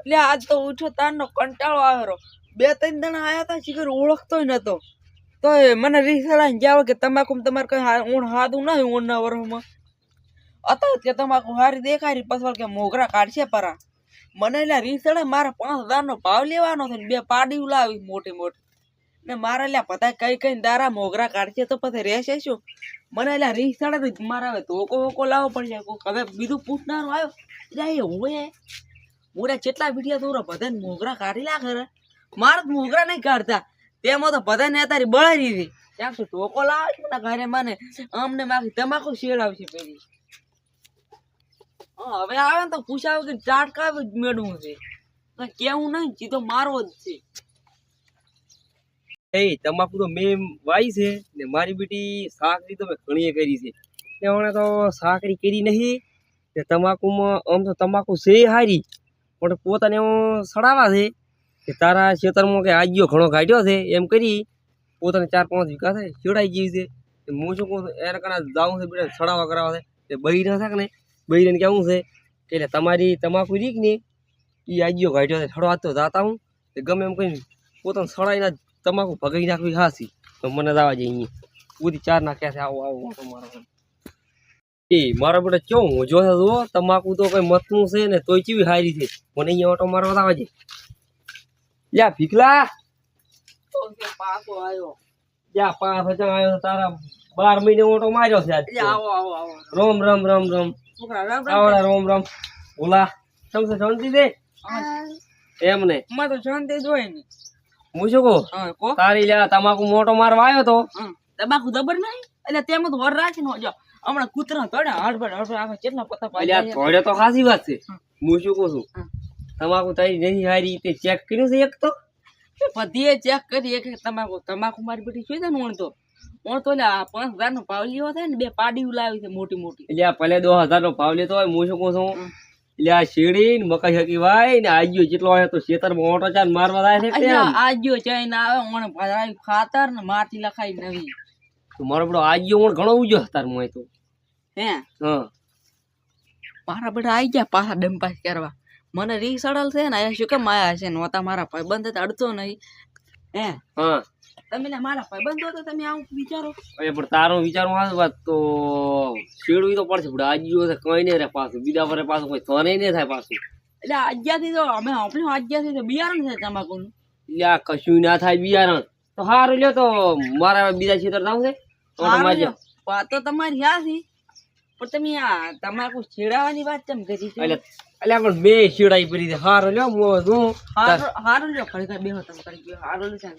એટલે આજ તો ઉઠ્યો તારનો કંટાળો આવ્યો બે, ત્રણ જણા આવ્યા હતા શિખર ઓળખતોય નતો. તો મને રીસડાઈને જાવ કે તમાકુ તમારે કઈ ઊણ હાદું નહીં ઊણના વરસમાં હતો કે તમાકુ હારી દેખાડી, પછી કે મોગરા કાઢશે પરા. મને એટલે રીસડે મારા પાંચ હજારનો ભાવ લેવાનો છે બે પાડી લાવી મોટી મોટી. ને મારે એટલે બધા કઈ કઈ દારા મોગરા કાઢશે તો પછી રહેશે શું? મને એટલે રીસડે મારા હવે ધોકો વોકો લાવવો પડશે. હવે બીજું પૂછનારું આવ્યો. એટલે હોય. મોડા કેટલા વિડિયા દોરો બધાને મોગરા કાઢી લા ખરે મારે તો મોગરા નહીં કાઢતા. તેમાં તો બધાને તારી બળારી હતી ત્યાં શું ટોકો લાવે ને ઘરે મને. અમને માખી તમાકુ શેડાવશે પેલી. હા, હવે આવે ને તો પૂછાવે કે ચાટકા મેળવું છે. તો કેવું નહીં સીધો મારવો જ છે. એ તમાકુ તો મેં વાઈ છે ને મારી બેટી સાકરી તો મેં ઘણીએ કરી છે. ને હમણાં તો સાકરી કરી નહીં. ને તમાકુમાં આમ તો તમાકુ છે હારી. પણ પોતાને એવું સડાવા છે કે તારા ખેતરમાં કે આજ્યો ઘણો કાઢ્યો છે, એમ કરી પોતાને ચાર પાંચ વીઘા થાય ચડાઈ ગયું છે. હું શું કહું એને કદાચ જાઉં છે બેટા સડાવા કરાવવા છે. તે બહી ન થાક ને બહીને કેવું છે કે એટલે તમારી તમાકુ રીક ને એ આજ્યો કાઢ્યો છે થડો તો જાતા હું. તે ગમે એમ કહીને પોતાને સડાઈને તમાકુ ભગાઈ નાખવી હાસી તો મને દાવા જઈએ બધી ચાર નાખ્યા છે, આવો આવો મારો એ મારા બેટા ચો હું જોશે જુઓ તમાકુ તો કઈ મતનું છે ને તોય ચીવી હારી છે? મને અહીંયા ઓટો મારવા આવે છે યા ભીખલા. પાછો આવ્યો યા પાંચ હજાર આવ્યો તારા. બાર મહિને ઓટો માર્યો છે આજ. આવો આવો આવો. રોમ રમ રમ રમ. છોકરા રામ રામ આવડા રોમ રમ. ઓલા સમસે શાંતિ દે એમ ને. માં તો શાંતિ જ હોય ને. હું શું કહું? તારી લ્યા તમાકુ મોટો મારવા આવ્યો તો? તમાકુ દબર નહીં? એટલે તેમ જ વર રાખીને જો. હમણાં કૂતરા તોડે હડબડ હડબડ આખા કેટલા પતા પાડે થોડે તો ખાસી વાત છે. હું. શું કહું છું? તમાકુ તારી નહીં હારી તે ચેક કર્યું છે એક તો? બધીએ ચેક કરી એક તમાકુ તમાકુ મારી બેટી છે ને તો. ઓણ તો આ પાંચ હજાર નો ભાવ લેવો થાય ને બે પાડી લાવી છે મોટી મોટી. એટલે આ ભલે દો હજાર નો પાવલી લેતો હોય હું શું કહું છું? એટલે આ શેરડી ને મકાઈ હકી ભાઈ ને આજ્યો જેટલો હોય તો ખેતરમાં ઓટો ચાલ મારવા થાય છે આજ્યો ચાઈ ને આવે ઓણ ખાતર ને માટી લખાઈ નવી. તો મારો બધો આજ્યો ઓણ ઘણો ઉજો તાર મોય તો. હે? હા. મારા બધા આવી ગયા પાછા ડંપાસ કરવા. મને અડલ છે ને અહીંયા શું કેમ આયા છે નહોતા મારા ભાઈબંધ હતા અડતો નહીં. હે? હા. તમે મારા ભાઈબંધ હતો તમે આવું વિચારો. અરે પણ તારો વિચારો આ વાત તો શેરડી તો પડશે પણ આજ્યો છે કઈ નહીં રે પાછું. બીજા પર પાછું કોઈ થને નહીં થાય પાછું. એટલે આજ્યાથી તો અમે આપણે આજ્યાથી તો બિયારણ છે તમાકુનું. એટલે આ કશું ના થાય બિયારણ. તો હારું લ્યો તો મારા બીજા ખેતર જાવ છે. વાત તો તમારી હાથી પણ તમે આ તમાકુ છેડાવાની વાત કેમ કરી છે? એટલે પણ બે શેડાઈ પડી છે. હારું લ્યો હું હું હારું હારું લ્યો ખરેખર બેહો તમે કરી ગયો હારો લ્યો ચાલ.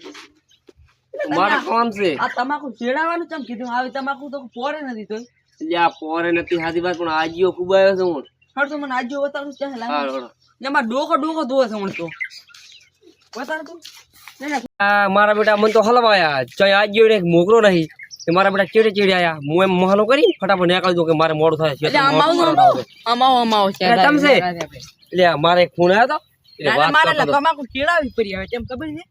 મારે કામ છે. આ તમાકુ છેડાવાનું કેમ કીધું? આવી તમાકુ તો પોરે નથી તોય લ્યા પોરે નથી હાથી વાત પણ આજીઓ ખૂબ આવ્યો છે હું. હર તો મને આજીઓ બતાવું ચાલ લાગે. એમાં ડોકો ડોકો ધોવે છે તો. બતાડ તું. મારા બેટા મને તો હલવાયા. ચાય આજીઓ ને મોકરો નહીં. તે મારા બેટા ચેડે ચીડે આયા? હું એમ મહાલો કરી ફટાફટ નીકળી દઉં કે મારે મોડું થાય છે. તો આવો છે. એટલે એટલે મારે ફોન આવ્યો વાત મારે. તમાકુ ચેડાવી પડી હવે તેમ ખબર છે?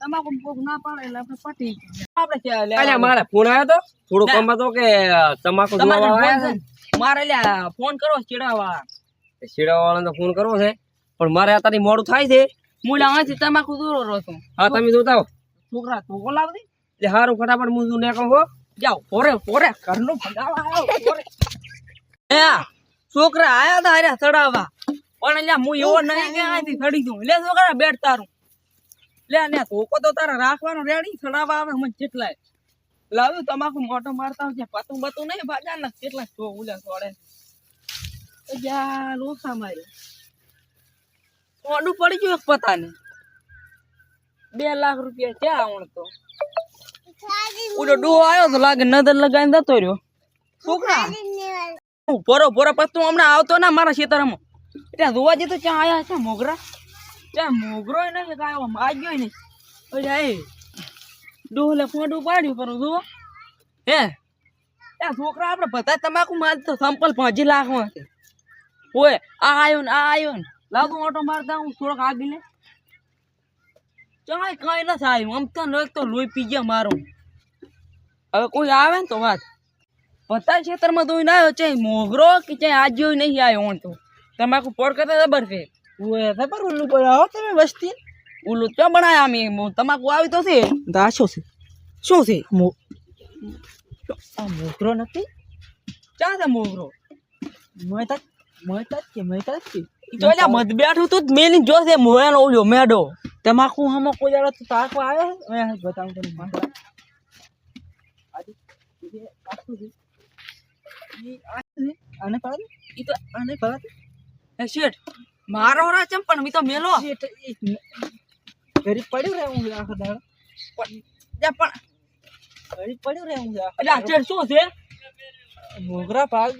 તમાકુ કોક ના પાડે એટલે આપણે પટી આપણે છે લે એટલે મારે ફોન આવ્યો થોડો. હતો કે તમાકુ લ્યા ફોન કરો ચેડાવા છે શેડા વાળાને ફોન કરવો છે. પણ મારે અત્યારે મોડું થાય છે. હું લાવાથી તમાકુ દૂરો રહો છું હા તમે જોતા છોકરા તો બોલાવ દે. એટલે હારું, ફટાફટ આવો છોકરા આયા તા હારે ચડાવવા. પણ લ્યા, હું એવો નહીં કે અહીંથી ચડી દઉં લે, છોકરા બેટ તારું. લે ને ધોકો તો તારા રાખવાનો, રેડી, ચડાવવા આવે મને જેટલાય. લાવ્યું તમાકુ મોટો મારતા હોય પતું બતું નહીં ભાજા ને કેટલા છો ઉલ્યા છોડે જા લોસા માર્યો મોડું પડી ગયું એક પતાને. બે લાખ રૂપિયા ક્યાં આવણ તો ઓલો ડો આવ્યો તો લાગે નદર લગાવીને જતો રહ્યો. છોકરા પોરો પોરો પત્તું હમણાં આવતો ના મારા ખેતરમાં. ત્યાં જોવા જતો ત્યાં આયા છે મોગરા? ત્યાં મોગરો નહીં કાયો માગ્યો નહીં એટલે એ ડોલે ફોટું પાડ્યું પર જુઓ હે ત્યાં છોકરા આપણે બધા તમાકુ માર તો સંપલ ભાજી લાખમાં ઓય, આ આવ્યો ને, આ આવ્યો ને. લાવ તું ઓટો મારતા હું થોડોક આગળ લે. ચાય કઈ ન થાય. આમ તો નક તો લોહી પી ગયા મારું. હવે કોઈ આવે ને તો વાત. બધા ખેતરમાં ધોઈ ના આવ્યો ચાહે મોગરો કે ચાહે આજ્યો નહીં આવ્યો હું તો. તમાકુ પોર કરતા ખબર છે? ખબર ઉલ્લુ બનાવો તમે વસ્તી? ઓલું ક્યાં બનાવ્યા અમે? તમાકુ આવી તો છે? દાશો છે? શું છે? મો આ મોકરો નથી? ક્યાં છે મોગરો? મહેતા મોયતા કે કે? ઈ તો એટલે મત બેઠું તું મેલી જો છે મોયાનો ઓલ્યો મેડો તમાકુ હમો કોઈ દાડો તો તાક આવે? મેં બતાવું તને છે આને પાડ ઈ તો આને પાડ એ શેઠ મારો રા ચમ પણ મી તો મેલો. ગરીબ પડ્યું રે હું આખો દાડો. પણ ગરીબ પડ્યું રે હું એટલે આ શું છે? મોગરા પાક